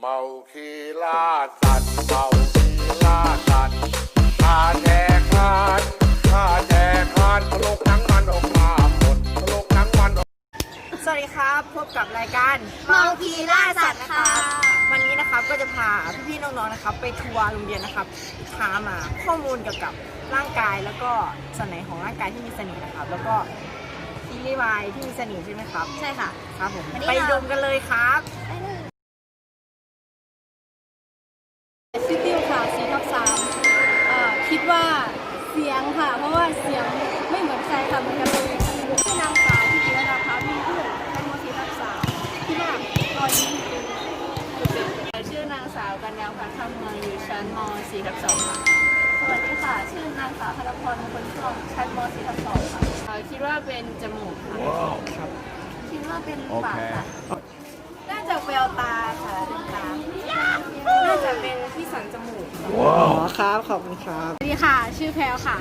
เมาคีล่าสัตว์เมาคีล่าสัตว์ข้าแจกคานข้าแจกคานตลกหนังมันออกมาหมดตลกหนังมันออกสวัสดีครับ พบกับรายการเมาคีล่าสัตว์ค่ะวันนี้นะครับก็จะพาพี่ๆน้องๆนะครับ ไปทัวร์โรงเรียนนะครับพามาข้อมูลเกี่ยวกับร่างกายแล้วก็ส่วนไหนของร่างกายที่มีเสน่ห์นะครับ แล้วก็ซีรีส์วายที่มีเสน่ห์ใช่ไหมครับ ใช่ค่ะ ครับผมวันนี้ไปเรา ดมกันเลยครับ ซิติวค่ะสีทับสามคิดว่าเสียงค่ะ เพราะว่าเสียงไม่เหมือนใครค่ะเหมือนกันเลยชื่อนางสาวที่จิรดาพามีผู้ชั้นมสีทับสามคิดว่ารอยยิ้มเป็นจุดเด่นชื่อนางสาวกัญญาพัฒน์เมืองอยู่ชั้นมสีทับสองค่ะสวัสดีค่ะ ชื่อนางสาวธนพรมงคลช่วงชั้นมสีทับสองค่ะเอ่อคิดว่าเป็นจมูกค่ะครับคิดว่าเป็นปากค่ะน่าจะแววตาค่ะตาน่าจะเป็นที่สันจมูก อ๋อ ครับขอบคุณครับสวัสดีค่ะ ชื่อแพลวค่ะ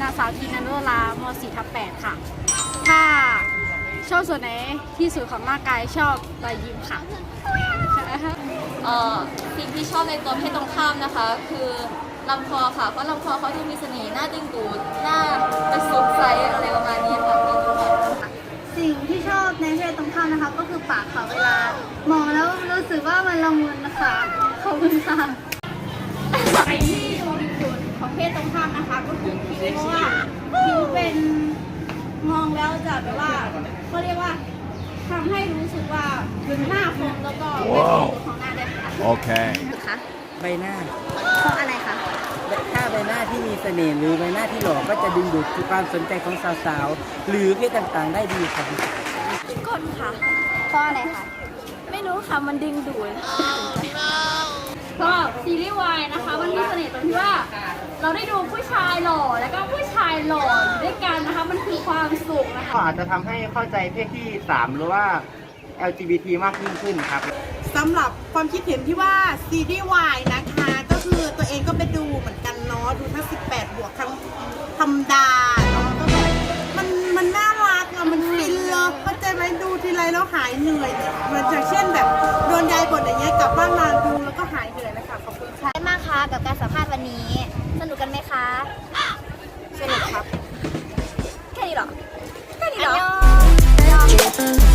นางสาวทีนันโนราม4ทับ8ค่ะ ถ้าชอบส่วนไหนที่สุดของร่างกายชอบรอยยิ้มค่ะเอ่อสิ่งที่ชอบในตัวเพศตรงข้ามนะคะ คือลำคอค่ะ เพราะลำคอเขาดูมีเสน่ห์น่าดึงดูดน่าจะสดใสอะไรประมาณนี้ค่ะเป็นตัวแบบสิ่งที่ชอบในเพศตรงข้ามนะคะ ก็คือปากค่ะเวลามองแล้วรู้สึกว่ามันละมุนนะคะขอบคุณค่ะ คะก็คือคิ้วเพราะว่าคิ้วเป็นมองแล้วจะแบบว่าเขาเรียกว่าทำให้รู้สึกว่าหน้าคมแล้วก็เป็นตัวของหน้าได้ค่ะ Okay. คะใบหน้าเพราะอะไรคะ ถ้าใบหน้าที่มีเสน่ห์หรือใบหน้าที่หล่อก็จะดึงดูดความสนใจของสาวๆ หรือเพศต่างๆ ได้ดีครับก้นค่ะ เพราะอะไรคะ ไม่รู้ค่ะ มันดึงดูดก็ซีรีส์วายนะคะ มันมีเสน่ห์ตรงที่ว่า เราได้ดูผู้ชายหล่อแล้วก็ผู้ชายหล่ออยู่ด้วยกันนะคะ มันคือความสุขนะคะ ก็อาจจะทำให้เข้าใจเพศที่ 3 หรือว่า LGBT มากยิ่งขึ้นครับ สำหรับความคิดเห็นที่ว่าซีรีส์วายนะคะ ก็คือตัวเองก็ไปดูเหมือนกันเนาะดูทั้ง 18 บวกทั้งธรรมดาเนาะก็แบบมันมันน่ารักอะมันฟินเลยเข้าใจไหมดูทีไรแล้วหายเหนื่อยเหมือนอย่างเช่นแบบโดนยา คุณค่ะได้มากคะกับการสัมภาษณ์วันนี้ สนุกกันไหมคะ สนุกครับ แค่นี้เหรอ แค่นี้เหรอ